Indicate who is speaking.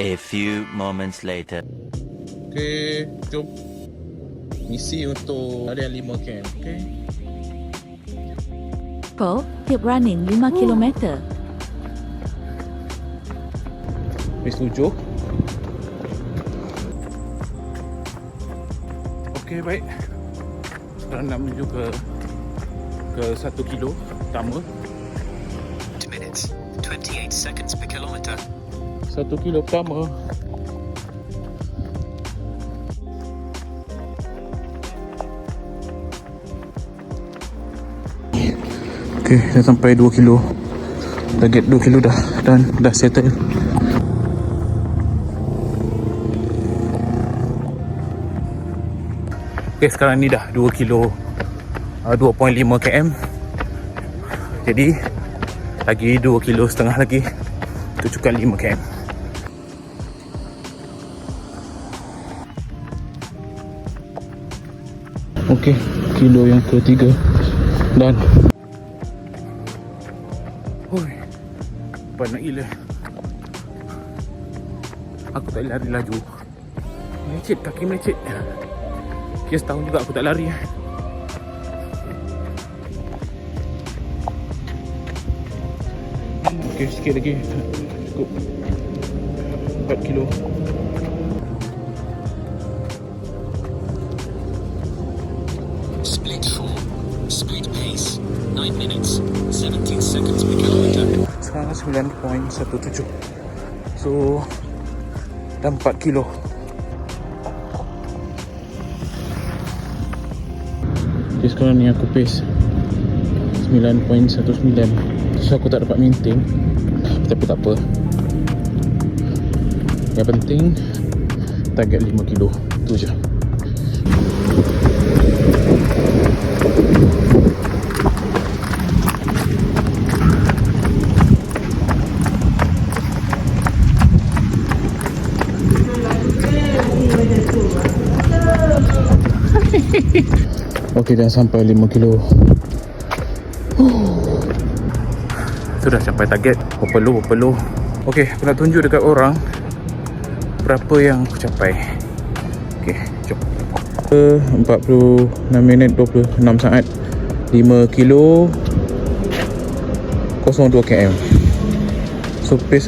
Speaker 1: A few moments later.
Speaker 2: Okay, jom. Misi untuk area 5 camp, okay?
Speaker 3: Ko, tip running 5 km.
Speaker 2: Habis tujuh. Okey, baik. Sekarang nak menuju ke ke satu kilo pertama.
Speaker 4: minutes, 28 seconds per kilometer.
Speaker 2: Satu kilo pertama. Okey, dah sampai 2 kilo. Target 2 kilo dah dan dah settle. Okey, sekarang ni dah 2 kilo uh, 2.5 km. Jadi lagi 2 kilo setengah lagi. Tujukan 5 km. Okey, kilo yang ketiga dan Oi. Penat gila. Aku tak boleh lari laju. Melecet, kaki melecet. Kira setahun juga aku tak lari. Okey, sikit lagi. Cukup. 4 kilo.
Speaker 4: Split 4. Split pace. 9 minutes, 17 seconds per kilometer.
Speaker 2: Sekarang 9.17 So Dah 4 kilo. Okay sekarang ni aku pace 9.19 So aku tak dapat maintain. Tapi tak apa Yang penting Target 5 kilo. Tu je Okey dah sampai 5 kilo. Sudah sampai target. Berpeluh berpeluh. Okey aku nak tunjuk dekat orang Berapa yang aku capai. Okey jom. 46 minit 26 saat. 5 kilo 02 km So pace